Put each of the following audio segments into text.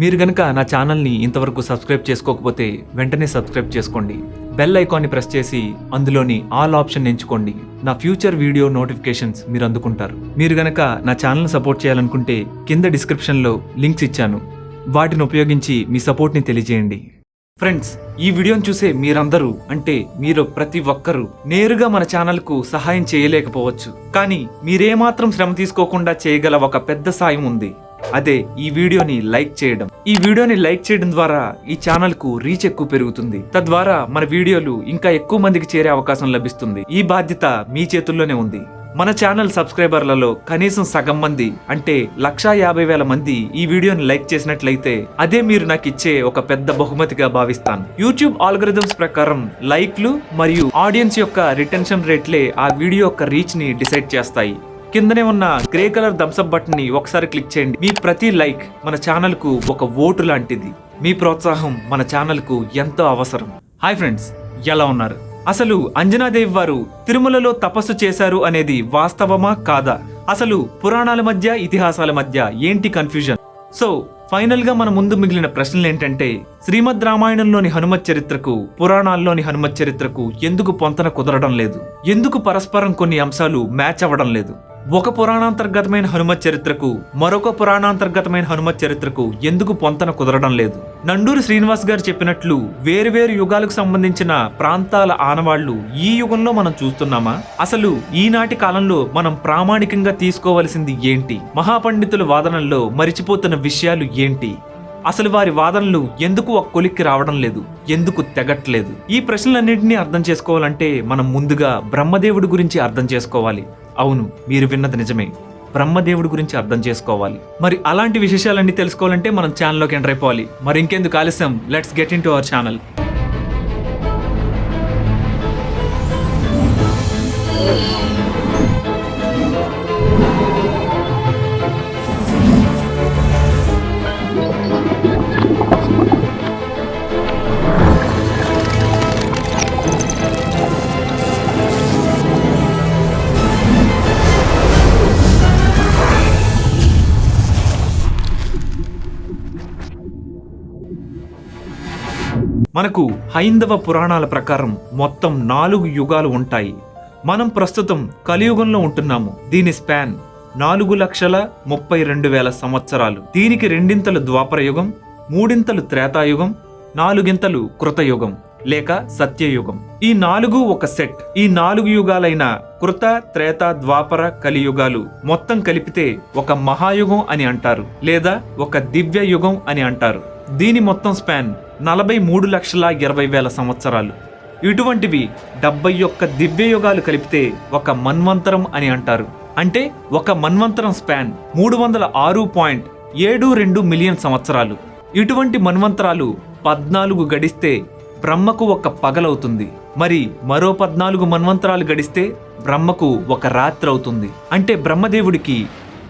మీరు గనక నా ఛానల్ని ఇంతవరకు సబ్స్క్రైబ్ చేసుకోకపోతే వెంటనే సబ్స్క్రైబ్ చేసుకోండి. బెల్ ఐకాన్ని ప్రెస్ చేసి అందులోని ఆల్ ఆప్షన్ ఎంచుకోండి. నా ఫ్యూచర్ వీడియో నోటిఫికేషన్స్ మీరు అందుకుంటారు. మీరు గనక నా ఛానల్ని సపోర్ట్ చేయాలనుకుంటే కింద డిస్క్రిప్షన్లో లింక్స్ ఇచ్చాను. వాటిని ఉపయోగించి మీ సపోర్ట్ని తెలియజేయండి. ఫ్రెండ్స్ ఈ వీడియోను చూసే మీరందరూ అంటే మీరు ప్రతి ఒక్కరూ నేరుగా మన ఛానల్కు సహాయం చేయలేకపోవచ్చు. కానీ మీరేమాత్రం శ్రమ తీసుకోకుండా చేయగల ఒక పెద్ద సాయం ఉంది. అదే ఈ వీడియోని లైక్ చేయడం. ఈ వీడియోని లైక్ చేయడం ద్వారా ఈ ఛానల్కు రీచ్ ఎక్కువ పెరుగుతుంది. తద్వారా మన వీడియోలు ఇంకా ఎక్కువ మందికి చేరే అవకాశం లభిస్తుంది. ఈ బాధ్యత మీ చేతుల్లోనే ఉంది. మన ఛానల్ సబ్స్క్రైబర్లలో కనీసం సగం మంది అంటే లక్షా యాభై వేల మంది ఈ వీడియోని లైక్ చేసినట్లయితే అదే మీరు నాకు ఇచ్చే ఒక పెద్ద బహుమతిగా భావిస్తాను. యూట్యూబ్ ఆల్గరిథమ్స్ ప్రకారం లైక్లు మరియు ఆడియన్స్ యొక్క రిటెన్షన్ రేట్లే ఆ వీడియో యొక్క రీచ్ని డిసైడ్ చేస్తాయి. కిందనే ఉన్న గ్రే కలర్ థమ్స్అప్ బటన్ని ఒకసారి క్లిక్ చేయండి. మీ ప్రతి లైక్ మన ఛానల్కు ఒక ఓటు లాంటిది. మీ ప్రోత్సాహం మన ఛానల్కు ఎంతో అవసరం. హాయ్ ఫ్రెండ్స్ ఎలా ఉన్నారు? అసలు అంజనాదేవి వారు తిరుమలలో తపస్సు చేశారు అనేది వాస్తవమా కాదా? అసలు పురాణాల మధ్య ఇతిహాసాల మధ్య ఏంటి కన్ఫ్యూజన్ సో ఫైనల్గా మన ముందు మిగిలిన ప్రశ్నలు ఏంటంటే శ్రీమద్ రామాయణంలోని హనుమత్ చరిత్రకు పురాణాల్లోని హనుమత్ చరిత్రకు ఎందుకు పొంతన కుదరడం లేదు? ఎందుకు పరస్పరం కొన్ని అంశాలు మ్యాచ్ అవ్వడం లేదు? ఒక పురాణాంతర్గతమైన హనుమ చరిత్రకు మరొక పురాణాంతర్గతమైన హనుమ చరిత్రకు ఎందుకు పొంతన కుదరడం లేదు. నండూరి శ్రీనివాస్ గారు చెప్పినట్లు వేరువేరు యుగాలకు సంబంధించిన ప్రాంతాల ఆనవాళ్ళు ఈ యుగంలో మనం చూస్తున్నామా? అసలు ఈనాటి కాలంలో మనం ప్రామాణికంగా తీసుకోవలసింది ఏంటి? మహాపండితుల వాదనల్లో మరిచిపోతున్న విషయాలు ఏంటి? అసలు వారి వాదనలు ఎందుకు ఒక కొలిక్కి రావడం లేదు? ఎందుకు తెగట్లేదు? ఈ ప్రశ్నలన్నింటినీ అర్థం చేసుకోవాలంటే మనం ముందుగా బ్రహ్మదేవుడి గురించి అర్థం చేసుకోవాలి. అవును మీరు విన్నది నిజమే. బ్రహ్మదేవుడి గురించి అర్థం చేసుకోవాలి. మరి అలాంటి విశేషాలన్నీ తెలుసుకోవాలంటే మనం ఛానల్లోకి ఎంటర్ అయిపోవాలి. మరి ఇంకెందుకు ఆలస్యం? Let's get in to our channel మనకు హైందవ పురాణాల ప్రకారం మొత్తం నాలుగు యుగాలు ఉంటాయి. మనం ప్రస్తుతం కలియుగంలో ఉంటున్నాము. దీని స్పాన్ నాలుగు లక్షల ముప్పై రెండు వేల సంవత్సరాలు. దీనికి రెండింతలు ద్వాపర యుగం మూడింతలు త్రేతాయుగం నాలుగింతలు కృతయుగం లేక సత్యయుగం. ఈ నాలుగు ఒక సెట్. ఈ నాలుగు యుగాలైన కృత త్రేత ద్వాపర కలియుగాలు మొత్తం కలిపితే ఒక మహాయుగం అని అంటారు. లేదా ఒక దివ్య యుగం అని అంటారు. దీని మొత్తం స్పాన్ నలభై మూడు లక్షల ఇరవై వేల సంవత్సరాలు. ఇటువంటివి డెబ్బై ఒక్క దివ్యయుగాలు కలిపితే ఒక మన్వంతరం అని అంటారు. అంటే ఒక మన్వంతరం స్పాన్ మూడు వందల ఆరు పాయింట్ ఏడు రెండు మిలియన్ సంవత్సరాలు. ఇటువంటి మన్వంతరాలు పద్నాలుగు గడిస్తే బ్రహ్మకు ఒక పగలవుతుంది. మరి మరో పద్నాలుగు మన్వంతరాలు గడిస్తే బ్రహ్మకు ఒక రాత్రి అవుతుంది అంటే బ్రహ్మదేవుడికి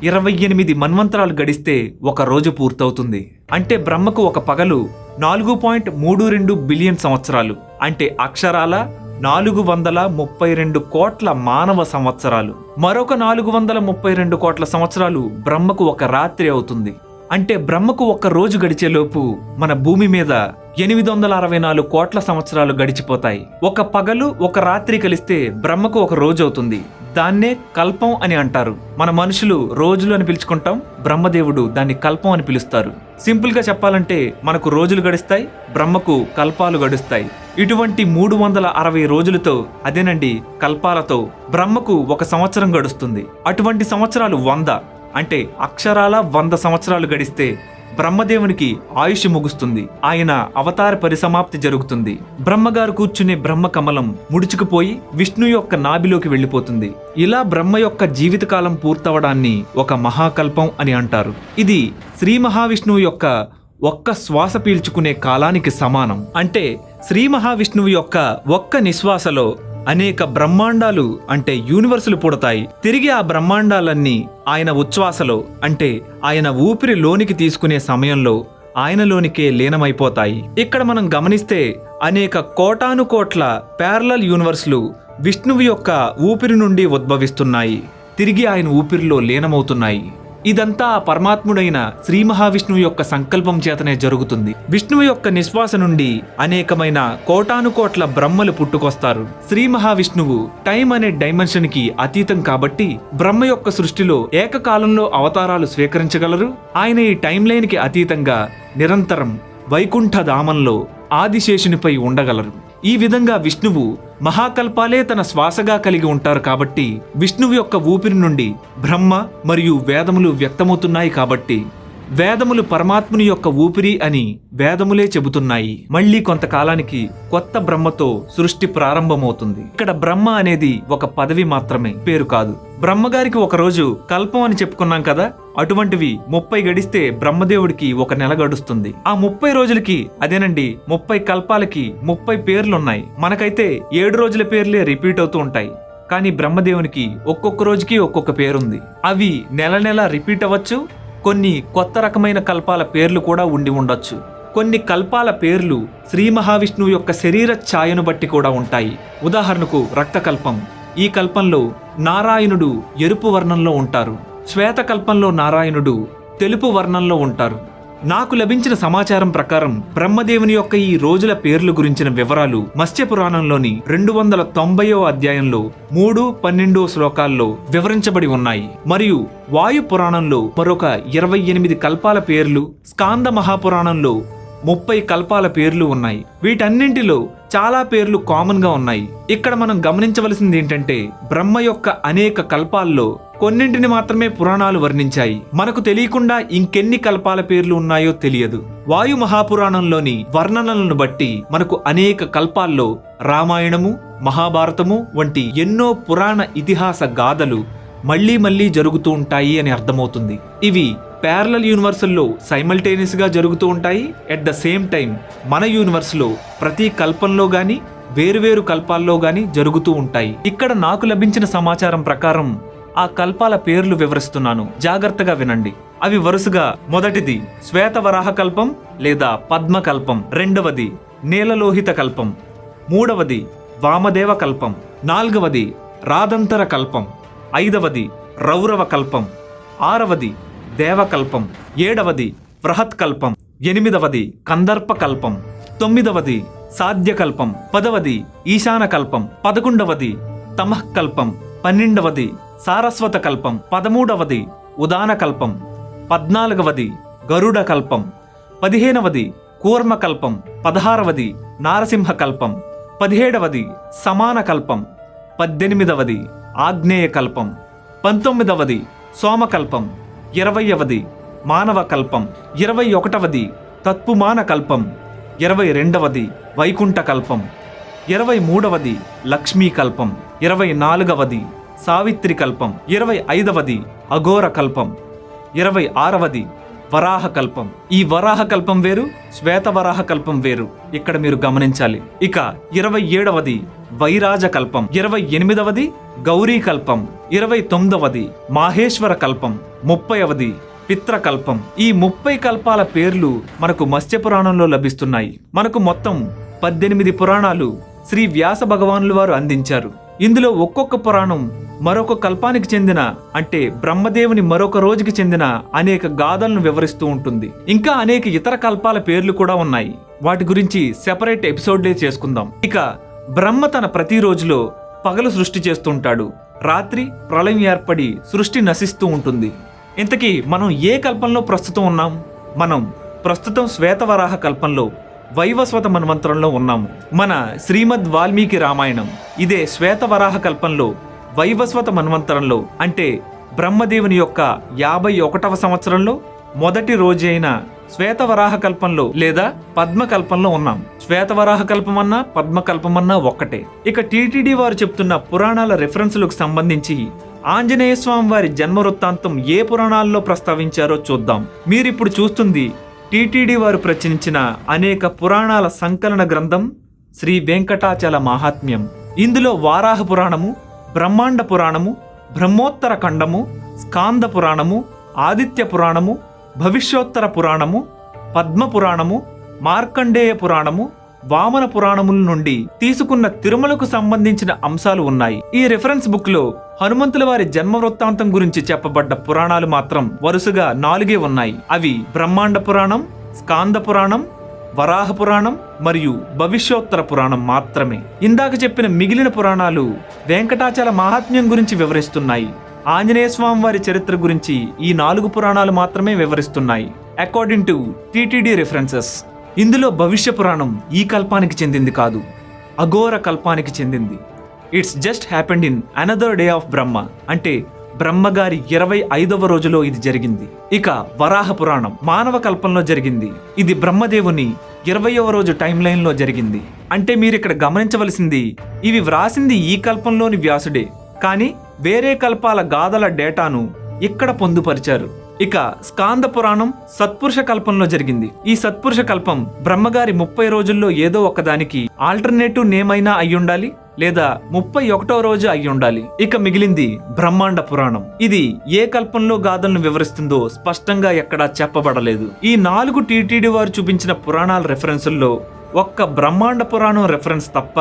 ఇరవై ఎనిమిది మన్వంతరాలు గడిస్తే ఒక రోజు పూర్తవుతుంది. అంటే బ్రహ్మకు ఒక పగలు నాలుగు పాయింట్ మూడు రెండు బిలియన్ సంవత్సరాలు. అంటే అక్షరాల నాలుగు వందల ముప్పై రెండు కోట్ల మానవ సంవత్సరాలు. మరొక నాలుగు వందల ముప్పై రెండు కోట్ల సంవత్సరాలు బ్రహ్మకు ఒక రాత్రి అవుతుంది. అంటే బ్రహ్మకు ఒక రోజు గడిచేలోపు మన భూమి మీద ఎనిమిది వందల అరవై నాలుగు కోట్ల సంవత్సరాలు గడిచిపోతాయి. ఒక పగలు ఒక రాత్రి కలిస్తే బ్రహ్మకు ఒక రోజు అవుతుంది. దాన్నే కల్పం అని అంటారు. మన మనుషులు రోజులు అని పిలుచుకుంటాం బ్రహ్మదేవుడు దాన్ని కల్పం అని పిలుస్తారు. సింపుల్గా చెప్పాలంటే మనకు రోజులు గడుస్తాయి బ్రహ్మకు కల్పాలు గడుస్తాయి. ఇటువంటి మూడు వందల అరవై రోజులతో అదేనండి కల్పాలతో బ్రహ్మకు ఒక సంవత్సరం గడుస్తుంది. అటువంటి సంవత్సరాలు వంద అంటే అక్షరాల వంద సంవత్సరాలు గడిస్తే బ్రహ్మదేవునికి ఆయుష్ ముగుస్తుంది. ఆయన అవతార పరిసమాప్తి జరుగుతుంది. బ్రహ్మగారు కూర్చునే బ్రహ్మ కమలం ముడుచుకుపోయి విష్ణు యొక్క నాభిలోకి వెళ్ళిపోతుంది. ఇలా బ్రహ్మ యొక్క జీవితకాలం పూర్తవడాన్ని ఒక మహాకల్పం అని అంటారు. ఇది శ్రీ మహావిష్ణువు యొక్క ఒక్క శ్వాస పీల్చుకునే కాలానికి సమానం. అంటే శ్రీ మహావిష్ణువు యొక్క ఒక్క నిశ్వాసలో అనేక బ్రహ్మాండాలు అంటే యూనివర్సులు పుడతాయి. తిరిగి ఆ బ్రహ్మాండాలన్నీ ఆయన ఉచ్ఛ్వాసలో అంటే ఆయన ఊపిరి లోనికి తీసుకునే సమయంలో ఆయనలోనికే లీనమైపోతాయి. ఇక్కడ మనం గమనిస్తే అనేక కోటాను కోట్ల ప్యారలల్ యూనివర్స్లు విష్ణువు యొక్క ఊపిరి నుండి ఉద్భవిస్తున్నాయి. తిరిగి ఆయన ఊపిరిలో లీనమవుతున్నాయి. ఇదంతా ఆ పరమాత్ముడైన శ్రీ మహావిష్ణువు యొక్క సంకల్పం చేతనే జరుగుతుంది. విష్ణువు యొక్క నిశ్వాస నుండి అనేకమైన కోటానుకోట్ల బ్రహ్మలు పుట్టుకొస్తారు. శ్రీ మహావిష్ణువు టైం అనే డైమెన్షన్కి అతీతం కాబట్టి బ్రహ్మ యొక్క సృష్టిలో ఏకకాలంలో అవతారాలు స్వీకరించగలరు. ఆయన ఈ టైం లైన్కి అతీతంగా నిరంతరం వైకుంఠ ధామంలో ఆదిశేషునిపై ఉండగలరు. ఈ విధంగా విష్ణువు మహాకల్పాలే తన శ్వాసగా కలిగి ఉంటారు కాబట్టి విష్ణువు యొక్క ఊపిరి నుండి బ్రహ్మ మరియు వేదములు వ్యక్తమవుతున్నాయి కాబట్టి వేదములు పరమాత్ముని యొక్క ఊపిరి అని వేదములే చెబుతున్నాయి. మళ్ళీ కొంతకాలానికి కొత్త బ్రహ్మతో సృష్టి ప్రారంభమవుతుంది. ఇక్కడ బ్రహ్మ అనేది ఒక పదవి మాత్రమే పేరు కాదు. బ్రహ్మగారికి ఒకరోజు కల్పం అని చెప్పుకున్నాం కదా అటువంటివి ముప్పై గడిస్తే బ్రహ్మదేవుడికి ఒక నెల గడుస్తుంది. ఆ ముప్పై రోజులకి అదేనండి ముప్పై కల్పాలకి ముప్పై పేర్లున్నాయి. మనకైతే ఏడు రోజుల పేర్లే రిపీట్ అవుతూ ఉంటాయి. కానీ బ్రహ్మదేవునికి ఒక్కొక్క రోజుకి ఒక్కొక్క పేరుంది. అవి నెల నెల రిపీట్ అవ్వచ్చు కొన్ని కొత్త రకమైన కల్పాల పేర్లు కూడా ఉండి ఉండొచ్చు. కొన్ని కల్పాల పేర్లు శ్రీ మహావిష్ణువు యొక్క శరీర ఛాయను బట్టి కూడా ఉంటాయి. ఉదాహరణకు రక్తకల్పం. ఈ కల్పంలో నారాయణుడు ఎరుపు వర్ణంలో ఉంటారు. శ్వేతకల్పంలో నారాయణుడు తెలుపు వర్ణంలో ఉంటారు. నాకు లభించిన సమాచారం ప్రకారం బ్రహ్మదేవుని యొక్క ఈ రోజుల పేర్లు గురించిన వివరాలు మత్స్య పురాణంలోని రెండు వందల తొంభయో అధ్యాయంలో మూడు పన్నెండో శ్లోకాల్లో వివరించబడి ఉన్నాయి. మరియు వాయు పురాణంలో మరొక ఇరవై ఎనిమిది కల్పాల పేర్లు స్కాంద మహాపురాణంలో ముప్పై కల్పాల పేర్లు ఉన్నాయి. వీటన్నింటిలో చాలా పేర్లు కామన్గా ఉన్నాయి. ఇక్కడ మనం గమనించవలసింది ఏంటంటే బ్రహ్మ యొక్క అనేక కల్పాల్లో కొన్నింటిని మాత్రమే పురాణాలు వర్ణించాయి. మనకు తెలియకుండా ఇంకెన్ని కల్పాల పేర్లు ఉన్నాయో తెలియదు. వాయు మహాపురాణంలోని వర్ణనలను బట్టి మనకు అనేక కల్పాల్లో రామాయణము మహాభారతము వంటి ఎన్నో పురాణ ఇతిహాస గాథలు మళ్ళీ మళ్ళీ జరుగుతూ ఉంటాయి అని అర్థమవుతుంది. ఇవి ప్యారలల్ యూనివర్సుల్లో సైమల్టేనియస్గా జరుగుతూ ఉంటాయి. ఎట్ ద సేమ్ టైం మన యూనివర్స్లో ప్రతి కల్పంలో గాని వేరువేరు కల్పాల్లో గాని జరుగుతూ ఉంటాయి. ఇక్కడ నాకు లభించిన సమాచారం ప్రకారం ఆ కల్పాల పేర్లు వివరిస్తున్నాను. జాగ్రత్తగా వినండి. అవి వరుసగా మొదటిది శ్వేతవరాహ కల్పం లేదా పద్మకల్పం. రెండవది నీలలోహిత కల్పం. మూడవది వామదేవ కల్పం. నాలుగవది రాదంతర కల్పం. ఐదవది రౌరవ కల్పం ఆరవది దేవకల్పం. ఏడవది బృహత్కల్పం. ఎనిమిదవది కందర్పకల్పం. తొమ్మిదవది సాధ్యకల్పం. పదవది ఈశానకల్పం. పదకొండవది తమఃకల్పం. పన్నెండవది సారస్వత కల్పం పదమూడవది ఉదానకల్పం. పద్నాలుగవది గరుడ కల్పం పదిహేనవది కూర్మకల్పం. పదహారవది నారసింహకల్పం. పదిహేడవది సమాన కల్పం పద్దెనిమిదవది ఆగ్నేయ కల్పం పంతొమ్మిదవది సోమకల్పం. ఇరవయవది మానవ కల్పం ఇరవై ఒకటవది తత్పుమాన కల్పం ఇరవై రెండవది వైకుంఠ కల్పం ఇరవై మూడవది లక్ష్మీ కల్పం ఇరవై నాలుగవది సావిత్రి కల్పం ఇరవై ఐదవది అఘోర కల్పం ఇరవై ఆరవది వరాహ కల్పం ఈ వరాహ కల్పం వేరు శ్వేత వరాహ కల్పం వేరు. ఇక్కడ మీరు గమనించాలి. ఇక ఇరవై ఏడవది వైరాజ కల్పం ఇరవై ఎనిమిదవది గౌరీ కల్పం ఇరవై తొమ్మిదవది మాహేశ్వర కల్పం ముప్పైవది పిత్రకల్పం. ఈ ముప్పై కల్పాల పేర్లు మనకు మత్స్య పురాణంలో లభిస్తున్నాయి. మనకు మొత్తం పద్దెనిమిది పురాణాలు శ్రీ వ్యాస భగవానులు వారు అందించారు. ఇందులో ఒక్కొక్క పురాణం మరొక కల్పానికి చెందిన అంటే బ్రహ్మదేవుని మరొక రోజుకి చెందిన అనేక గాథలను వివరిస్తూ ఉంటుంది. ఇంకా అనేక ఇతర కల్పాల పేర్లు కూడా ఉన్నాయి. వాటి గురించి సెపరేట్ ఎపిసోడ్లే చేసుకుందాం. ఇక బ్రహ్మ తన ప్రతి రోజులో పగలు సృష్టి చేస్తుంటాడు రాత్రి ప్రళయం ఏర్పడి సృష్టి నశిస్తూ ఉంటుంది. ఇంతకీ మనం ఏ కల్పంలో ప్రస్తుతం ఉన్నాం? మనం ప్రస్తుతం శ్వేతవరాహ కల్పంలో వైవస్వత మన్వంతరంలో ఉన్నాము. మన శ్రీమద్ వాల్మీకి రామాయణం ఇదే శ్వేతవరాహ కల్పంలో వైవస్వత మన్వంతరంలో అంటే బ్రహ్మదేవుని యొక్క యాభై ఒకటవ సంవత్సరంలో మొదటి రోజు అయిన శ్వేతవరాహ కల్పంలో లేదా పద్మకల్పంలో ఉన్నాం. శ్వేతవరాహ కల్పమన్నా పద్మకల్పమన్నా ఒక్కటే. ఇక టీటీడీ వారు చెప్తున్న పురాణాల రెఫరెన్సులకు సంబంధించి ఆంజనేయ స్వామి వారి జన్మ వృత్తాంతం ఏ పురాణాల్లో ప్రస్తావించారో చూద్దాం. మీరిప్పుడు చూస్తుంది టీటీడీ వారు ప్రచురించిన అనేక పురాణాల సంకలన గ్రంథం శ్రీ వెంకటాచల మాహాత్మ్యం. ఇందులో వారాహ పురాణము బ్రహ్మాండ పురాణము బ్రహ్మోత్తర ఖండము స్కాంద పురాణము ఆదిత్య పురాణము భవిష్యోత్తర పురాణము పద్మ పురాణము మార్కండేయ పురాణము వామన పురాణముల నుండి తీసుకున్న తిరుమలకు సంబంధించిన అంశాలు ఉన్నాయి. ఈ రిఫరెన్స్ బుక్లో హనుమంతుల వారి జన్మ వృత్తాంతం గురించి చెప్పబడ్డ పురాణాలు మాత్రం వరుసగా నాలుగే ఉన్నాయి. అవి బ్రహ్మాండ పురాణం స్కాంద పురాణం వరాహ పురాణం మరియు భవిష్యోత్తర పురాణం మాత్రమే. ఇందాక చెప్పిన మిగిలిన పురాణాలు వెంకటాచల మహాత్మ్యం గురించి వివరిస్తున్నాయి. ఆంజనేయ స్వామి వారి చరిత్ర గురించి ఈ నాలుగు పురాణాలు మాత్రమే వివరిస్తున్నాయి. అకార్డింగ్ టు టీటీడీ రిఫరెన్సెస్ ఇందులో భవిష్య పురాణం ఈ కల్పానికి చెందింది కాదు. అఘోర కల్పానికి చెందింది. It's just happened in another day of Brahma. అంటే బ్రహ్మగారి ఇరవై ఐదవ రోజులో ఇది జరిగింది. ఇక వరాహ పురాణం మానవ కల్పంలో జరిగింది. ఇది బ్రహ్మదేవుని ఇరవయవ రోజు టైం లైన్లో జరిగింది. అంటే మీరు ఇక్కడ గమనించవలసింది ఇవి వ్రాసింది ఈ కల్పంలోని వ్యాసుడే. కానీ వేరే కల్పాల గాథల డేటాను ఇక్కడ పొందుపరిచారు. ఇక స్కాంద పురాణం సత్పురుష కల్పంలో జరిగింది. ఈ సత్పురుష కల్పం బ్రహ్మగారి ముప్పై రోజుల్లో ఏదో ఒకదానికి ఆల్టర్నేటివ్ నేమ్ అయినా అయ్యుండాలి లేదా ముప్పై ఒకటో రోజు అయి ఉండాలి. ఇక మిగిలింది బ్రహ్మాండ పురాణం. ఇది ఏ కల్పంలో గాథలను వివరిస్తుందో స్పష్టంగా ఎక్కడా చెప్పబడలేదు. ఈ నాలుగు టీటీడీ వారు చూపించిన పురాణాల రెఫరెన్సుల్లో ఒక్క బ్రహ్మాండ పురాణం రెఫరెన్స్ తప్ప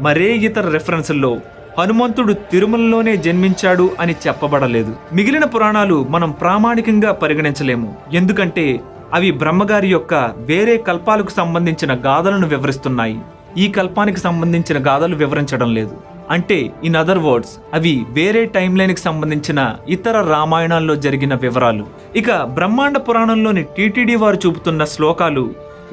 మరే ఇతర రెఫరెన్సుల్లో హనుమంతుడు తిరుమలలోనే జన్మించాడు అని చెప్పబడలేదు. మిగిలిన పురాణాలు మనం ప్రామాణికంగా పరిగణించలేము. ఎందుకంటే అవి బ్రహ్మగారి యొక్క వేరే కల్పాలకు సంబంధించిన గాథలను వివరిస్తున్నాయి. ఈ కల్పానికి సంబంధించిన గాథలు వివరించడం లేదు. అంటే ఇన్ అదర్ వర్డ్స్ అవి వేరే టైం లైన్కి సంబంధించిన ఇతర రామాయణాల్లో జరిగిన వివరాలు. ఇక బ్రహ్మాండ పురాణంలోని టీటీడీ వారు చూపుతున్న శ్లోకాలు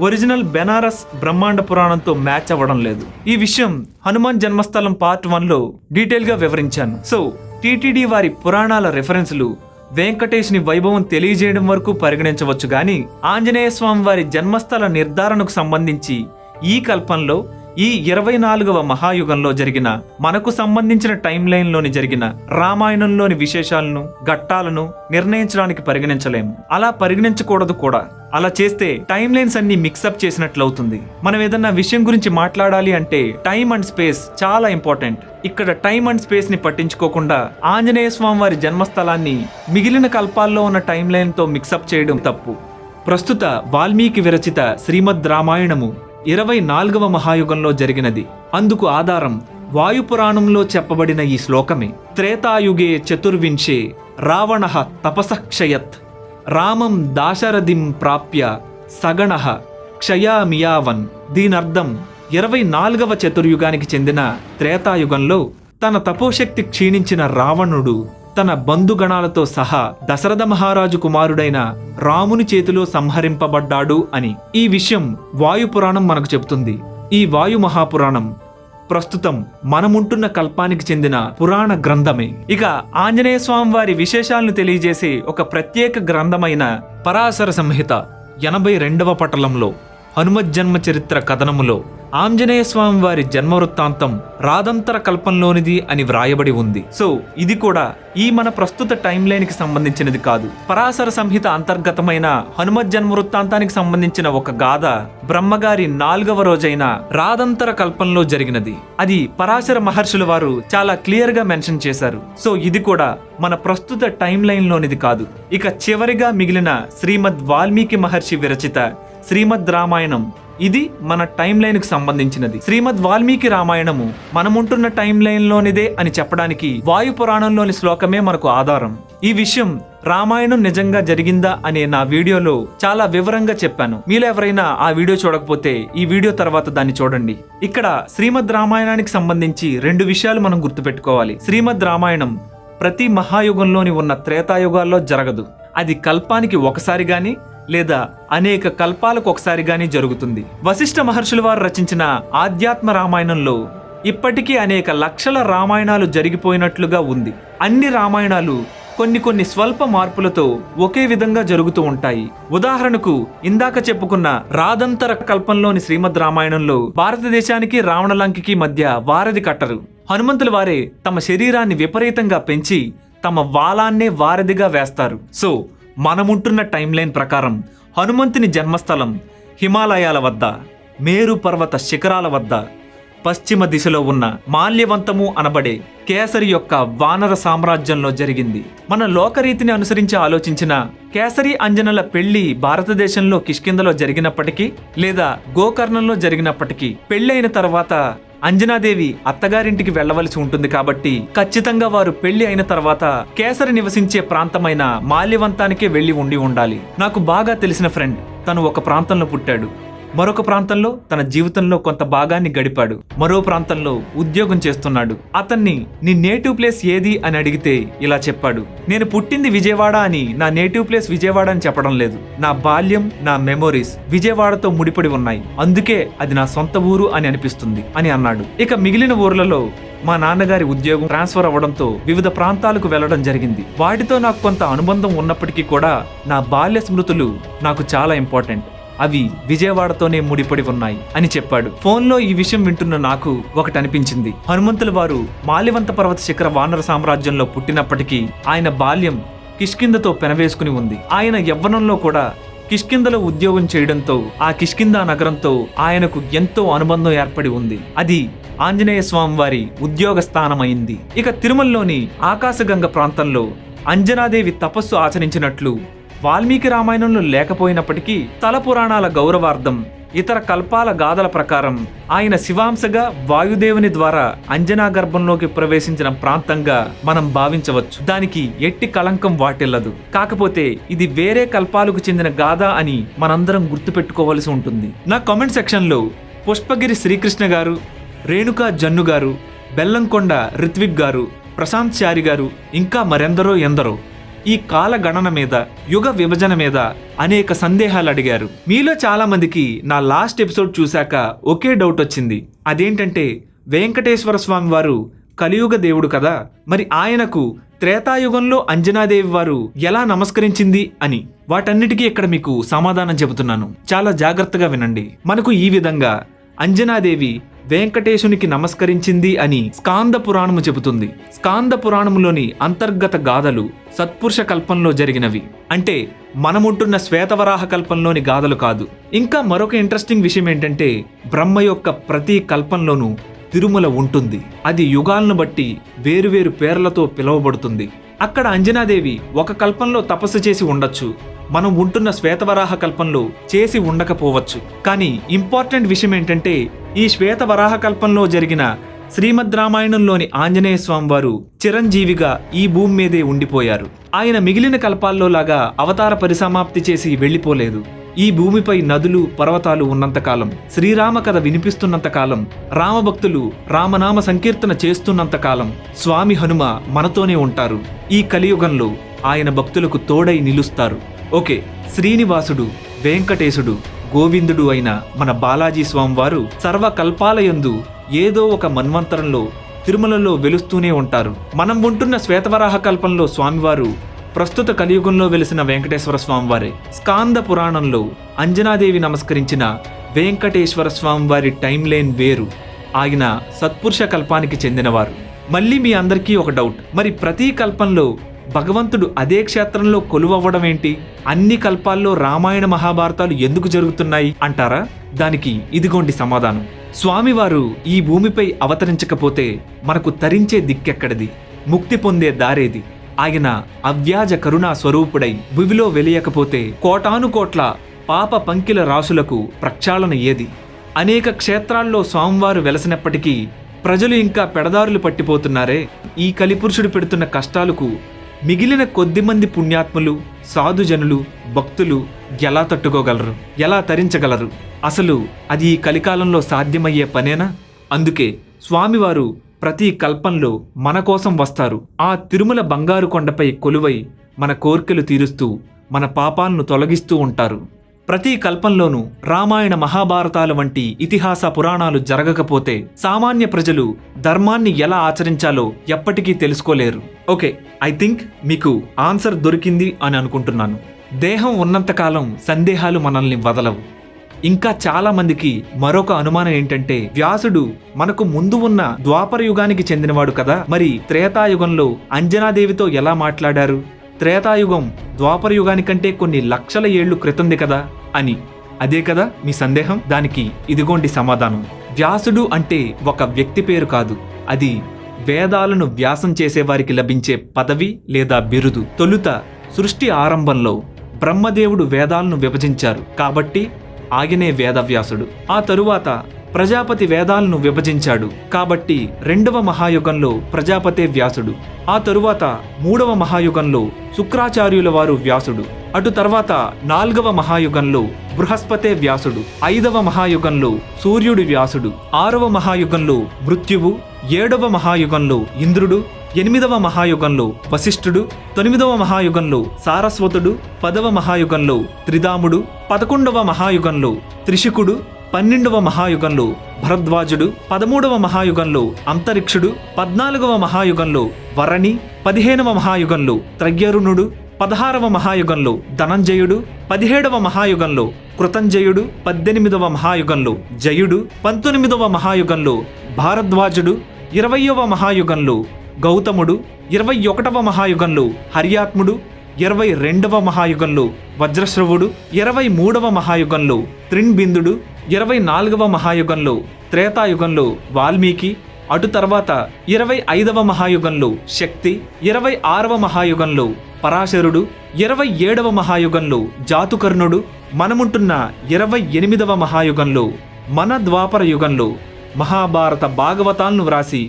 ఒరిజినల్ బెనారస్ బ్రహ్మాండ పురాణంతో మ్యాచ్ అవ్వడం లేదు. ఈ విషయం హనుమాన్ జన్మస్థలం పార్ట్ వన్లో డీటెయిల్గా వివరించాను. సో టీటీడీ వారి పురాణాల రెఫరెన్స్లు వెంకటేష్ని వైభవం తెలియజేయడం వరకు పరిగణించవచ్చు కానీ ఆంజనేయ స్వామి వారి జన్మస్థల నిర్ధారణకు సంబంధించి ఈ కల్పంలో ఈ ఇరవై నాలుగవ మహాయుగంలో జరిగిన మనకు సంబంధించిన టైం లైన్లోని జరిగిన రామాయణంలోని విశేషాలను ఘట్టాలను నిర్ణయించడానికి పరిగణించలేము. అలా పరిగణించకూడదు కూడా. అలా చేస్తే టైం లైన్స్ అన్ని మిక్సప్ చేసినట్లవుతుంది. మనం ఏదన్నా విషయం గురించి మాట్లాడాలి అంటే టైం అండ్ స్పేస్ చాలా ఇంపార్టెంట్. ఇక్కడ టైం అండ్ స్పేస్ని పట్టించుకోకుండా ఆంజనేయ స్వామి వారి జన్మస్థలాన్ని మిగిలిన కల్పాల్లో ఉన్న టైం లైన్తో మిక్సప్ చేయడం తప్పు. ప్రస్తుత వాల్మీకి విరచిత శ్రీమద్ రామాయణము ఇరవై నాలుగవ మహాయుగంలో జరిగినది. అందుకు ఆధారం వాయుపురాణంలో చెప్పబడిన ఈ శ్లోకమే. త్రేతాయుగే చతుర్వింశే రావణ తపసక్షయత్ రామం దాశరథిం ప్రాప్య సగణ క్షయామియావన్. దీనర్థం ఇరవై నాలుగవ చతుర్యుగానికి చెందిన త్రేతాయుగంలో తన తపోశక్తి క్షీణించిన రావణుడు తన బంధుగణాలతో సహా దశరథ మహారాజు కుమారుడైన రాముని చేతిలో సంహరింపబడ్డాడు అని ఈ విషయం వాయుపురాణం మనకు చెబుతుంది. ఈ వాయు మహాపురాణం ప్రస్తుతం మనముంటున్న కల్పానికి చెందిన పురాణ గ్రంథమే. ఇక ఆంజనేయ స్వామి వారి విశేషాలను తెలియజేసే ఒక ప్రత్యేక గ్రంథమైన పరాశర సంహిత ఎనభై రెండవ పటలంలో హనుమజ్జన్మ చరిత్ర కథనములో ఆంజనేయ స్వామి వారి జన్మ వృత్తాంతం రాదంతర కల్పంలోనిది అని వ్రాయబడి ఉంది. సో ఇది కూడా ఈ మన ప్రస్తుత టైం లైన్కి సంబంధించినది కాదు. పరాశర సంహిత అంతర్గతమైన హనుమత్ జన్మ వృత్తాంతానికి సంబంధించిన ఒక గాథ బ్రహ్మగారి నాలుగవ రోజైన రాదంతర కల్పంలో జరిగినది. అది పరాశర మహర్షుల వారు చాలా క్లియర్గా మెన్షన్ చేశారు. సో ఇది కూడా మన ప్రస్తుత టైం లైన్ లోనిది కాదు. ఇక చివరిగా మిగిలిన శ్రీమద్ వాల్మీకి మహర్షి విరచిత శ్రీమద్ రామాయణం. ఇది మన టైం లైన్కు సంబంధించినది. శ్రీమద్ వాల్మీకి రామాయణము మనముంటున్న టైం లైన్ లోనిదే అని చెప్పడానికి వాయు పురాణంలోని శ్లోకమే మనకు ఆధారం. ఈ విషయం రామాయణం నిజంగా జరిగిందా అనే నా వీడియోలో చాలా వివరంగా చెప్పాను. మీలో ఎవరైనా ఆ వీడియో చూడకపోతే ఈ వీడియో తర్వాత దాన్ని చూడండి. ఇక్కడ శ్రీమద్ రామాయణానికి సంబంధించి రెండు విషయాలు మనం గుర్తుపెట్టుకోవాలి. శ్రీమద్ రామాయణం ప్రతి మహాయుగంలోని ఉన్న త్రేతాయుగాల్లో జరగదు. అది కల్పానికి ఒకసారి కానీ లేదా అనేక కల్పాలకు ఒకసారిగానే జరుగుతుంది. వశిష్ఠ మహర్షుల వారు రచించిన ఆధ్యాత్మ రామాయణంలో ఇప్పటికీ అనేక లక్షల రామాయణాలు జరిగిపోయినట్లుగా ఉంది. అన్ని రామాయణాలు కొన్ని కొన్ని స్వల్ప మార్పులతో ఒకే విధంగా జరుగుతూ ఉంటాయి. ఉదాహరణకు ఇందాక చెప్పుకున్న రాదంతర కల్పంలోని శ్రీమద్ రామాయణంలో భారతదేశానికి రావణలంకికి మధ్య వారధి కట్టరు. హనుమంతుల వారే తమ శరీరాన్ని విపరీతంగా పెంచి తమ వాలాన్నే వారధిగా వేస్తారు. సో మనముంటున్న టైమ్లైన్ ప్రకారం హనుమంతుని జన్మస్థలం హిమాలయాల వద్ద మేరు పర్వత శిఖరాల వద్ద పశ్చిమ దిశలో ఉన్న మాల్యవంతము అనబడే కేసరి యొక్క వానర సామ్రాజ్యంలో జరిగింది. మన లోకరీతిని అనుసరించి ఆలోచించిన కేసరి అంజనల పెళ్ళి భారతదేశంలో కిష్కిందలో జరిగినప్పటికీ లేదా గోకర్ణంలో జరిగినప్పటికీ పెళ్ళైన తర్వాత అంజనాదేవి అత్తగారింటికి వెళ్ళవలసి ఉంటుంది కాబట్టి ఖచ్చితంగా వారు పెళ్ళి అయిన తర్వాత కేసరి నివసించే ప్రాంతమైన మాల్యవంతానికే వెళ్ళి ఉండి ఉండాలి. నాకు బాగా తెలిసిన ఫ్రెండ్ తను ఒక ప్రాంతంలో పుట్టాడు. మరొక ప్రాంతంలో తన జీవితంలో కొంత భాగాన్ని గడిపాడు. మరో ప్రాంతంలో ఉద్యోగం చేస్తున్నాడు. అతన్ని నీ నేటివ్ ప్లేస్ ఏది? అని అడిగితే ఇలా చెప్పాడు. నేను పుట్టింది విజయవాడ అని నా నేటివ్ ప్లేస్ విజయవాడ అని చెప్పడం లేదు. నా బాల్యం నా మెమోరీస్ విజయవాడతో ముడిపడి ఉన్నాయి. అందుకే అది నా సొంత ఊరు అని అనిపిస్తుంది అని అన్నాడు. ఇక మిగిలిన ఊర్లలో మా నాన్నగారి ఉద్యోగం ట్రాన్స్ఫర్ అవ్వడంతో వివిధ ప్రాంతాలకు వెళ్ళడం జరిగింది. వాటితో నాకు కొంత అనుబంధం ఉన్నప్పటికీ కూడా నా బాల్య స్మృతులు నాకు చాలా ఇంపార్టెంట్. అవి విజయవాడతోనే ముడిపడి ఉన్నాయి అని చెప్పాడు. ఫోన్లో ఈ విషయం వింటున్న నాకు ఒకటి అనిపించింది హనుమంతుల వారు మాలివంత పర్వత శిఖర వానర సామ్రాజ్యంలో పుట్టినప్పటికీ ఆయన బాల్యం కిష్కిందతో పెనవేసుకుని ఉంది. ఆయన యవ్వనంలో కూడా కిష్కిందలో ఉద్యోగం చేయడంతో ఆ కిష్కింద నగరంతో ఆయనకు ఎంతో అనుబంధం ఏర్పడి ఉంది. అది ఆంజనేయ స్వామి వారి ఉద్యోగ స్థానమైంది. ఇక తిరుమలలోని ఆకాశగంగ ప్రాంతంలో అంజనాదేవి తపస్సు ఆచరించినట్లు వాల్మీకి రామాయణంలో లేకపోయినప్పటికీ తల పురాణాల గౌరవార్థం ఇతర కల్పాల గాథల ప్రకారం ఆయన శివాంశగా వాయుదేవుని ద్వారా అంజనా గర్భంలోకి ప్రవేశించిన ప్రాంతంగా మనం భావించవచ్చు. దానికి ఎట్టి కళంకం వాటిల్లదు. కాకపోతే ఇది వేరే కల్పాలకు చెందిన గాథ అని మనందరం గుర్తుపెట్టుకోవలసి ఉంటుంది. నా కామెంట్ సెక్షన్లో పుష్పగిరి శ్రీకృష్ణ గారు రేణుకా జన్ను గారు బెల్లంకొండ రిత్విక్ గారు ప్రశాంత్ చారి గారు ఇంకా మరెందరో ఎందరో ఈ కాల గణన మీద యుగ విభజన మీద అనేక సందేహాలు అడిగారు. మీలో చాలా మందికి నా లాస్ట్ ఎపిసోడ్ చూశాక ఒకే డౌట్ వచ్చింది. అదేంటంటే వెంకటేశ్వర స్వామి వారు కలియుగ దేవుడు కదా మరి ఆయనకు త్రేతాయుగంలో అంజనాదేవి వారు ఎలా నమస్కరించింది అని. వాటన్నిటికీ ఇక్కడ మీకు సమాధానం చెబుతున్నాను. చాలా జాగ్రత్తగా వినండి. మనకు ఈ విధంగా అంజనాదేవి వెంకటేశునికి నమస్కరించింది అని స్కాంద పురాణము చెబుతుంది. స్కాంద పురాణములోని అంతర్గత గాథలు సత్పురుష కల్పంలో జరిగినవి. అంటే మనముంటున్న శ్వేతవరాహ కల్పంలోని గాథలు కాదు. ఇంకా మరొక ఇంట్రెస్టింగ్ విషయం ఏంటంటే బ్రహ్మ యొక్క ప్రతి కల్పంలోనూ తిరుమల ఉంటుంది. అది యుగాలను బట్టి వేరువేరు పేర్లతో పిలువబడుతుంది. అక్కడ అంజనాదేవి ఒక కల్పంలో తపస్సు చేసి ఉండొచ్చు. మనం ఉంటున్న శ్వేతవరాహ కల్పంలో చేసి ఉండకపోవచ్చు. కానీ ఇంపార్టెంట్ విషయం ఏంటంటే ఈ శ్వేత వరాహకల్పంలో జరిగిన శ్రీమద్ రామాయణంలోని ఆంజనేయ స్వామి వారు చిరంజీవిగా ఈ భూమి మీదే ఉండిపోయారు. ఆయన మిగిలిన కల్పాల్లో లాగా అవతార పరిసమాప్తి చేసి వెళ్ళిపోలేదు. ఈ భూమిపై నదులు పర్వతాలు ఉన్నంతకాలం శ్రీరామ కథ వినిపిస్తున్నంతకాలం రామభక్తులు రామనామ సంకీర్తన చేస్తున్నంతకాలం స్వామి హనుమ మనతోనే ఉంటారు. ఈ కలియుగంలో ఆయన భక్తులకు తోడై నిలుస్తారు. ఓకే శ్రీనివాసుడు వెంకటేశుడు గోవిందుడు అయిన మన బాలాజీ స్వామివారు సర్వకల్పాలయందు ఏదో ఒక మన్వంతరంలో తిరుమలలో వెలుస్తూనే ఉంటారు. మనం ఉంటున్న శ్వేతవరాహ కల్పంలో స్వామివారు ప్రస్తుత కలియుగంలో వెలిసిన వెంకటేశ్వర స్వామివారే. స్కాంద పురాణంలో అంజనాదేవి నమస్కరించిన వెంకటేశ్వర స్వామివారి టైం లైన్ వేరు. ఆయన సత్పురుష కల్పానికి చెందినవారు. మళ్ళీ మీ అందరికీ ఒక డౌట్. మరి ప్రతి కల్పంలో భగవంతుడు అదే క్షేత్రంలో కొలువవ్వడం ఏంటి? అన్ని కల్పాల్లో రామాయణ మహాభారతాలు ఎందుకు జరుగుతున్నాయి? అంటారా? దానికి ఇదిగోండి సమాధానం. స్వామివారు ఈ భూమిపై అవతరించకపోతే మనకు తరించే దిక్కెక్కడిది? ముక్తి పొందే దారేది? ఆయన అవ్యాజ కరుణా స్వరూపుడై భువిలో వెలియకపోతే కోటానుకోట్ల పాప పంకిల రాసులకు ప్రక్షాళన ఏది? అనేక క్షేత్రాల్లో స్వామివారు వెలసినప్పటికీ ప్రజలు ఇంకా పెడదారులు పట్టిపోతున్నారే? ఈ కలిపురుషుడు పెడుతున్న కష్టాలకు మిగిలిన కొద్దిమంది పుణ్యాత్ములు సాధుజనులు భక్తులు ఎలా తట్టుకోగలరు? ఎలా తరించగలరు? అసలు అది ఈ కలికాలంలో సాధ్యమయ్యే పనేనా? అందుకే స్వామివారు ప్రతి కల్పంలో మన కోసం వస్తారు. ఆ తిరుమల బంగారు కొండపై కొలువై మన కోర్కెలు తీరుస్తూ మన పాపాలను తొలగిస్తూ ఉంటారు. ప్రతి కల్పంలోనూ రామాయణ మహాభారతాలు వంటి ఇతిహాస పురాణాలు జరగకపోతే సామాన్య ప్రజలు ధర్మాన్ని ఎలా ఆచరించాలో ఎప్పటికీ తెలుసుకోలేరు. ఓకే ఐ థింక్ మీకు ఆన్సర్ దొరికింది అని అనుకుంటున్నాను. దేహం ఉన్నంతకాలం సందేహాలు మనల్ని వదలవు. ఇంకా చాలా మందికి మరొక అనుమానం ఏంటంటే వ్యాసుడు మనకు ముందు ఉన్న ద్వాపర యుగానికి చెందినవాడు కదా మరి త్రేతాయుగంలో అంజనాదేవితో ఎలా మాట్లాడారు? త్రేతాయుగం ద్వాపరయుగానికంటే కొన్ని లక్షల ఏళ్ళు క్రితంది కదా అని. అదే కదా మీ సందేహం? దానికి ఇదిగోండి సమాధానం. వ్యాసుడు అంటే ఒక వ్యక్తి పేరు కాదు. అది వేదాలను వ్యాసం చేసేవారికి లభించే పదవి లేదా బిరుదు. తొలుత సృష్టి ఆరంభంలో బ్రహ్మదేవుడు వేదాలను విభజించారు కాబట్టి ఆగినే వేదవ్యాసుడు. ఆ తరువాత ప్రజాపతి వేదాలను విభజించాడు. కాబట్టి రెండవ మహాయుగంలో ప్రజాపతే వ్యాసుడు. ఆ తరువాత మూడవ మహాయుగంలో శుక్రాచార్యుల వారు వ్యాసుడు. అటు తర్వాత నాల్గవ మహాయుగంలో బృహస్పతే వ్యాసుడు. ఐదవ మహాయుగంలో సూర్యుడు వ్యాసుడు. ఆరవ మహాయుగంలో మృత్యువు. ఏడవ మహాయుగంలో ఇంద్రుడు. ఎనిమిదవ మహాయుగంలో వశిష్ఠుడు. తొమ్మిదవ మహాయుగంలో సారస్వతుడు. పదవ మహాయుగంలో త్రిదాముడు పదకొండవ మహాయుగంలో త్రిశికుడు. పన్నెండవ మహాయుగంలో భరద్వాజుడు పదమూడవ మహాయుగంలో అంతరిక్షుడు పద్నాలుగవ మహాయుగంలో వరణి పదిహేనవ మహాయుగంలో త్రయ్యరుణుడు పదహారవ మహాయుగంలో ధనంజయుడు పదిహేడవ మహాయుగంలో కృతంజయుడు పద్దెనిమిదవ మహాయుగంలో జయుడు పంతొమ్మిదవ మహాయుగంలో భారద్వాజుడు ఇరవయవ మహాయుగంలో గౌతముడు ఇరవై ఒకటవ మహాయుగంలో హర్యాత్ముడు ఇరవై రెండవ మహాయుగంలో వజ్రశ్రవుడు ఇరవై మూడవ మహాయుగంలో త్రిన్బిందుడు ఇరవై నాలుగవ మహాయుగంలో త్రేతాయుగంలో వాల్మీకి అటు తర్వాత ఇరవై ఐదవ మహాయుగంలో శక్తి ఇరవై ఆరవ మహాయుగంలో పరాశరుడు ఇరవై ఏడవ మహాయుగంలో జాతుకర్ణుడు మనముంటున్న ఇరవై ఎనిమిదవ మహాయుగంలో మన ద్వాపర యుగంలో మహాభారత భాగవతాలను వ్రాసి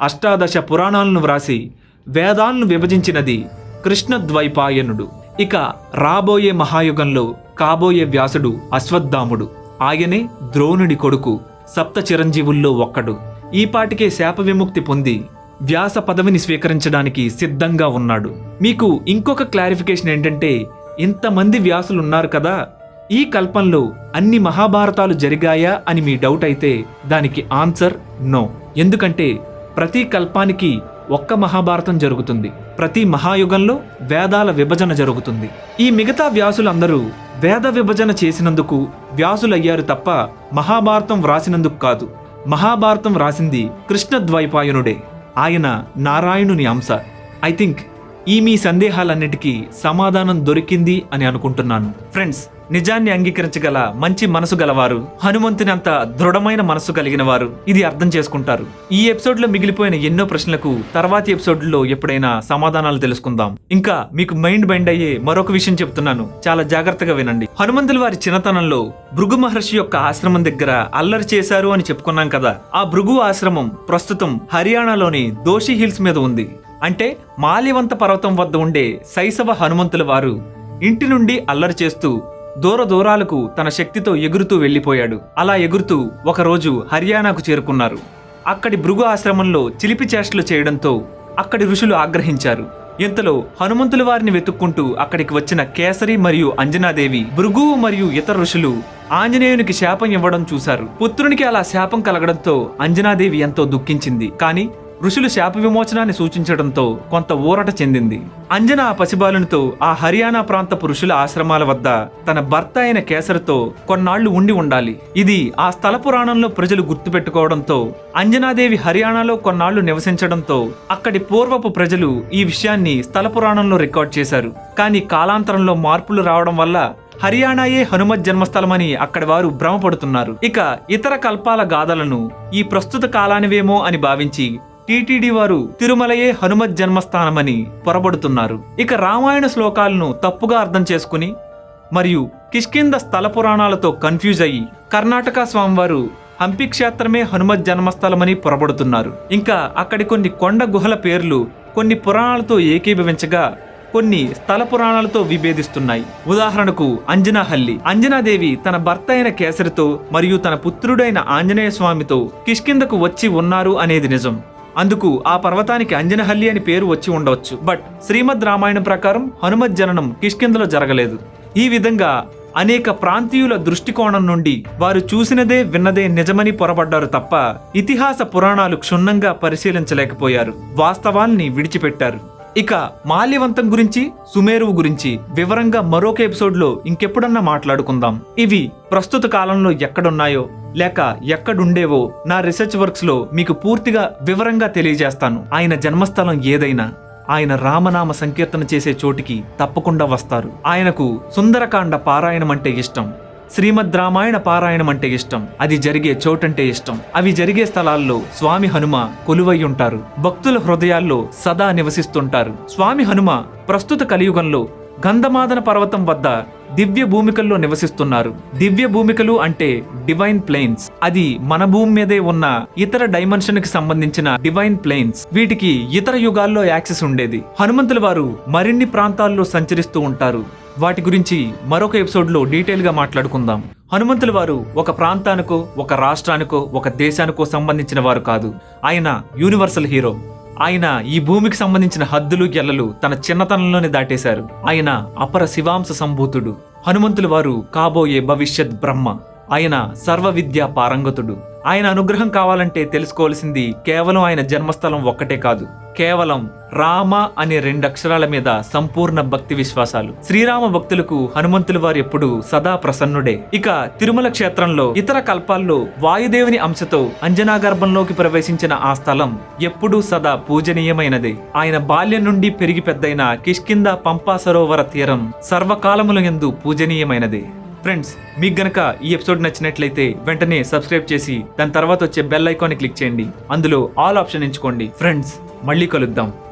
అష్టాదశ పురాణాలను వ్రాసి వేదాలను విభజించినది కృష్ణద్వైపాయనుడు. ఇక రాబోయే మహాయుగంలో కాబోయే వ్యాసుడు అశ్వత్థాముడు. ఆయనే ద్రోణుడి కొడుకు సప్త చిరంజీవుల్లో ఒక్కడు. ఈపాటికే శాప విముక్తి పొంది వ్యాస పదవిని స్వీకరించడానికి సిద్ధంగా ఉన్నాడు. మీకు ఇంకొక క్లారిఫికేషన్ ఏంటంటే ఇంతమంది వ్యాసులు ఉన్నారు కదా ఈ కల్పంలో అన్ని మహాభారతాలు జరిగాయా అని మీ డౌట్ అయితే దానికి ఆన్సర్ నో. ఎందుకంటే ప్రతి కల్పానికి ఒక్క మహాభారతం జరుగుతుంది. ప్రతి మహాయుగంలో వేదాల విభజన జరుగుతుంది. ఈ మిగతా వ్యాసులందరూ వేద విభజన చేసినందుకు వ్యాసులయ్యారు తప్ప మహాభారతం వ్రాసినందుకు కాదు. మహాభారతం రాసింది కృష్ణద్వైపాయనుడే ఆయన నారాయణుని అంశ. ఐ థింక్ ఈ మీ సందేహాలన్నిటికీ సమాధానం దొరికింది అని అనుకుంటున్నాను. ఫ్రెండ్స్ నిజాన్ని అంగీకరించగల మంచి మనసు గలవారు హనుమంతునంత దృఢమైన మనసు కలిగిన వారు ఇది అర్థం చేసుకుంటారు. ఈ ఎపిసోడ్లో మిగిలిపోయిన ఎన్నో ప్రశ్నలకు తర్వాతి ఎపిసోడ్లో ఎప్పుడైనా సమాధానాలు తెలుసుకుందాం. ఇంకా మీకు మైండ్ బైండ్ అయ్యే మరొక విషయం చెప్తున్నాను. చాలా జాగ్రత్తగా వినండి. హనుమంతుల వారి చిన్నతనంలో భృగు మహర్షి యొక్క ఆశ్రమం దగ్గర అల్లరి చేశారు అని చెప్పుకున్నాం కదా. ఆ భృగు ఆశ్రమం ప్రస్తుతం హర్యానాలోని దోషి హిల్స్ మీద ఉంది. అంటే మాల్యవంత పర్వతం వద్ద ఉండే శైశవ హనుమంతుల వారు ఇంటి నుండి అల్లరి చేస్తూ దూర దూరాలకు తన శక్తితో ఎగురుతూ వెళ్ళిపోయాడు. అలా ఎగురుతూ ఒకరోజు హర్యానాకు చేరుకున్నారు. అక్కడి భృగు ఆశ్రమంలో చిలిపి చేష్టలు చేయడంతో అక్కడి ఋషులు ఆగ్రహించారు. ఇంతలో హనుమంతుల వారిని వెతుక్కుంటూ అక్కడికి వచ్చిన కేసరి మరియు అంజనాదేవి భృగు మరియు ఇతర ఋషులు ఆంజనేయునికి శాపం ఇవ్వడం చూశారు. పుత్రునికి అలా శాపం కలగడంతో అంజనాదేవి ఎంతో దుఃఖించింది. కానీ ఋషులు శాప విమోచనాన్ని సూచించడంతో కొంత ఊరట చెందింది. అంజన ఆ పసిబాలునితో ఆ హర్యానా ప్రాంతపు ఋషుల ఆశ్రమాల వద్ద తన భర్త అయిన కేసరితో కొన్నాళ్ళు ఉండి ఉండాలి. ఇది ఆ స్థల పురాణంలో ప్రజలు గుర్తుపెట్టుకోవడంతో అంజనాదేవి హర్యానాలో కొన్నాళ్ళు నివసించడంతో అక్కడి పూర్వపు ప్రజలు ఈ విషయాన్ని స్థల పురాణంలో రికార్డ్ చేశారు. కానీ కాలాంతరంలో మార్పులు రావడం వల్ల హర్యానాయే హనుమత్ జన్మస్థలమని అక్కడి వారు భ్రమపడుతున్నారు. ఇక ఇతర కల్పాల గాథలను ఈ ప్రస్తుత కాలానివేమో అని భావించి టీటీడీ వారు తిరుమలయే హనుమత్ జన్మస్థానమని పొరబడుతున్నారు. ఇక రామాయణ శ్లోకాలను తప్పుగా అర్థం చేసుకుని మరియు కిష్కింద స్థల పురాణాలతో కన్ఫ్యూజ్ అయ్యి కర్ణాటక స్వామివారు హంపి క్షేత్రమే హనుమత్ జన్మస్థలమని పొరబడుతున్నారు. ఇంకా అక్కడి కొన్ని కొండ గుహల పేర్లు కొన్ని పురాణాలతో ఏకీభవించగా కొన్ని స్థల పురాణాలతో విభేదిస్తున్నాయి. ఉదాహరణకు అంజనాహల్లి. అంజనాదేవి తన భర్త అయిన కేసరితో మరియు తన పుత్రుడైన ఆంజనేయ స్వామితో కిష్కిందకు వచ్చి ఉన్నారు అనేది నిజం. అందుకు ఆ పర్వతానికి అంజనహల్లి అని పేరు వచ్చి ఉండవచ్చు. బట్ శ్రీమద్ రామాయణం ప్రకారం హనుమత్ జననం కిష్కిందలో జరగలేదు. ఈ విధంగా అనేక ప్రాంతీయుల దృష్టికోణం నుండి వారు చూసినదే విన్నదే నిజమని పొరబడ్డారు తప్ప ఇతిహాస పురాణాలు క్షుణ్ణంగా పరిశీలించలేకపోయారు. వాస్తవాల్ని విడిచిపెట్టారు. ఇక మాల్యవంతం గురించి సుమేరువు గురించి వివరంగా మరొక ఎపిసోడ్లో ఇంకెప్పుడన్నా మాట్లాడుకుందాం. ఇవి ప్రస్తుత కాలంలో ఎక్కడున్నాయో లేక ఎక్కడుండేవో నా రీసెర్చ్ వర్క్స్లో మీకు పూర్తిగా వివరంగా తెలియజేస్తాను. ఆయన జన్మస్థలం ఏదైనా ఆయన రామనామ సంకీర్తన చేసే చోటికి తప్పకుండా వస్తారు. ఆయనకు సుందరకాండ పారాయణం అంటే ఇష్టం. శ్రీమద్ రామాయణ పారాయణం అంటే ఇష్టం. అది జరిగే చోటంటే ఇష్టం. అవి జరిగే స్థలాల్లో స్వామి హనుమ కొలువై ఉంటారు. భక్తుల హృదయాల్లో సదా నివసిస్తుంటారు. స్వామి హనుమ ప్రస్తుత కలియుగంలో గంధమాదన పర్వతం వద్ద దివ్య భూమికల్లో నివసిస్తున్నారు. దివ్య భూమికలు అంటే డివైన్ ప్లేన్స్ అది మన భూమి మీదే ఉన్న ఇతర డైమెన్షన్కి సంబంధించిన డివైన్ ప్లేన్స్ వీటికి ఇతర యుగాల్లో యాక్సెస్ ఉండేది. హనుమంతుల వారు మరిన్ని ప్రాంతాల్లో సంచరిస్తూ ఉంటారు. వాటి గురించి మరొక ఎపిసోడ్లో డీటెయిల్గా మాట్లాడుకుందాం. హనుమంతుల వారు ఒక ప్రాంతానికో ఒక రాష్ట్రానికో ఒక దేశానికో సంబంధించిన వారు కాదు. ఆయన యూనివర్సల్ హీరో. ఆయన ఈ భూమికి సంబంధించిన హద్దులు గెల్లలు తన చిన్నతనంలోనే దాటేశారు. ఆయన అపర శివాంశ సంభూతుడు. హనుమంతుల వారు కాబోయే భవిష్యత్ బ్రహ్మ. ఆయన సర్వ విద్యా పారంగతుడు. ఆయన అనుగ్రహం కావాలంటే తెలుసుకోవాల్సింది కేవలం ఆయన జన్మస్థలం ఒక్కటే కాదు. కేవలం రామ అనే రెండు అక్షరాల మీద సంపూర్ణ భక్తి విశ్వాసాలు. శ్రీరామ భక్తులకు హనుమంతుల వారు ఎప్పుడు సదా ప్రసన్నుడే. ఇక తిరుమల క్షేత్రంలో ఇతర కల్పాల్లో వాయుదేవుని అంశతో అంజనా గర్భంలోకి ప్రవేశించిన ఆ స్థలం ఎప్పుడూ సదా పూజనీయమైనది. ఆయన బాల్యం నుండి పెరిగి పెద్దయిన కిష్కింద పంపా సరోవర తీరం సర్వకాలముల యందు పూజనీయమైనది. ఫ్రెండ్స్ మీకు గనక ఈ ఎపిసోడ్ నచ్చినట్లయితే వెంటనే సబ్స్క్రైబ్ చేసి దాని తర్వాత వచ్చే బెల్ ఐకాన్ని క్లిక్ చేయండి. అందులో ఆల్ ఆప్షన్ ఎంచుకోండి. ఫ్రెండ్స్ మళ్ళీ కలుద్దాం.